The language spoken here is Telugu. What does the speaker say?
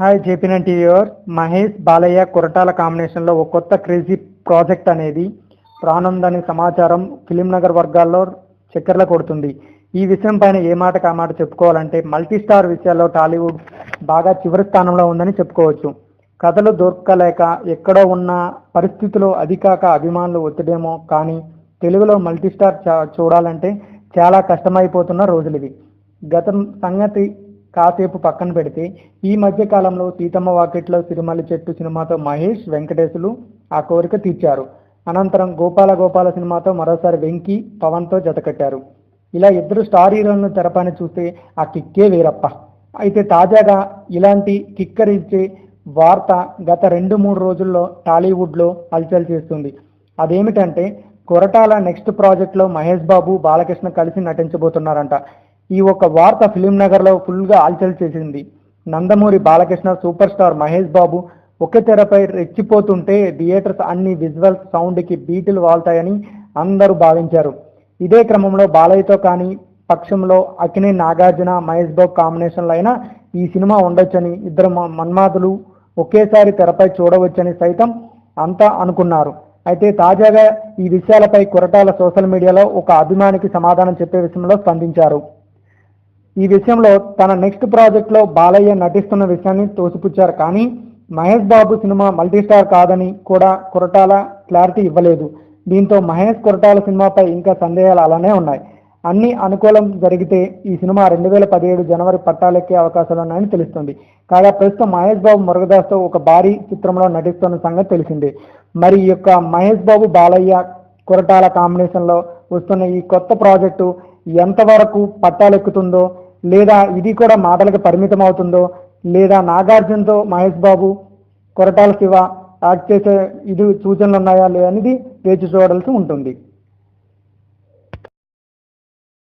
Hi JPN TVR Mahesh Balayya Koratala కాంబినేషన్లో ఒక కొత్త క్రేజీ ప్రాజెక్ట్ అనేది రానుందని సమాచారం ఫిలిం నగర్ వర్గాల్లో చక్కెర్ల కొడుతుంది. ఈ విషయం పైన ఏ మాట కామాట చెప్పుకోవాలంటే మల్టీ స్టార్ విషయాల్లో టాలీవుడ్ బాగా చివరి స్థానంలో ఉందని చెప్పుకోవచ్చు. కథలు దొరకలేక ఎక్కడో ఉన్న పరిస్థితులు అది కాక అభిమానులు ఒత్తిడేమో కానీ తెలుగులో మల్టీ స్టార్ చా- చూడాలంటే చాలా కష్టమైపోతున్న రోజులు ఇవి. గతం సంగతి కాసేపు పక్కన పెడితే ఈ మధ్య కాలంలో సీతమ్మ వాకిట్లో సిరిమల్లి చెట్టు సినిమాతో మహేష్ వెంకటేశులు ఆ కోరిక తీర్చారు. అనంతరం గోపాల గోపాల సినిమాతో మరోసారి వెంకీ పవన్తో జతకట్టారు ఇలా ఇద్దరు స్టార్ హీరోలను తెరపైన చూస్తే ఆ కిక్కే వేరప్ప. అయితే తాజాగా ఇలాంటి కిక్కర్ ఇచ్చే వార్త గత రెండు మూడు రోజుల్లో టాలీవుడ్లో హల్చల్ చేస్తుంది. అదేమిటంటే కొరటాల నెక్స్ట్ ప్రాజెక్ట్లో మహేష్ బాబు బాలకృష్ణ కలిసి నటించబోతున్నారంట. ఈ ఒక్క వార్త ఫిలింనగర్లో ఫుల్గా ఆల్చల్ చేసింది. నందమూరి బాలకృష్ణ సూపర్ స్టార్ మహేష్ బాబు ఒకే తెరపై రెచ్చిపోతుంటే థియేటర్స్ అన్ని విజువల్ సౌండ్కి బీటులు వాళ్తాయని అందరూ భావించారు. ఇదే క్రమంలో బాలయ్యతో కానీ పక్షంలో అకినే నాగార్జున మహేష్ బాబు కాంబినేషన్లో అయినా ఈ సినిమా ఉండొచ్చని ఇద్దరు మన్మాదులు ఒకేసారి తెరపై చూడవచ్చని సైతం అంతా అనుకున్నారు. అయితే తాజాగా ఈ విషయాలపై కొరటాల సోషల్ మీడియాలో ఒక అభిమానికి సమాధానం చెప్పే విషయంలో స్పందించారు. ఈ విషయంలో తన నెక్స్ట్ ప్రాజెక్ట్లో బాలయ్య నటిస్తున్న విషయాన్ని తోసిపుచ్చారు. కానీ మహేష్ బాబు సినిమా మల్టీస్టార్ కాదని కూడా కొరటాల క్లారిటీ ఇవ్వలేదు. దీంతో మహేష్ కొరటాల సినిమాపై ఇంకా సందేహాలు అలానే ఉన్నాయి. అన్ని అనుకూలం జరిగితే ఈ సినిమా రెండు వేల పదిహేడు జనవరి పట్టాలెక్కే అవకాశాలు ఉన్నాయని తెలుస్తుంది. కాగా ప్రస్తుతం మహేష్ బాబు మురుగదాస్తో ఒక భారీ చిత్రంలో నటిస్తున్న సంగతి తెలిసిందే. మరి ఈ యొక్క మహేష్ బాబు బాలయ్య కొరటాల కాంబినేషన్లో వస్తున్న ఈ కొత్త ప్రాజెక్టు ఎంతవరకు పట్టాలెక్కుతుందో లేదా ఇది కూడా మాటలకు పరిమితం అవుతుందో లేదా నాగార్జునతో మహేష్ బాబు కొరటాల శివ యాక్ట్ చేసే ఇది సూచనలు ఉన్నాయా లేదనేది అనేది వేచి చూడాల్సి ఉంటుంది.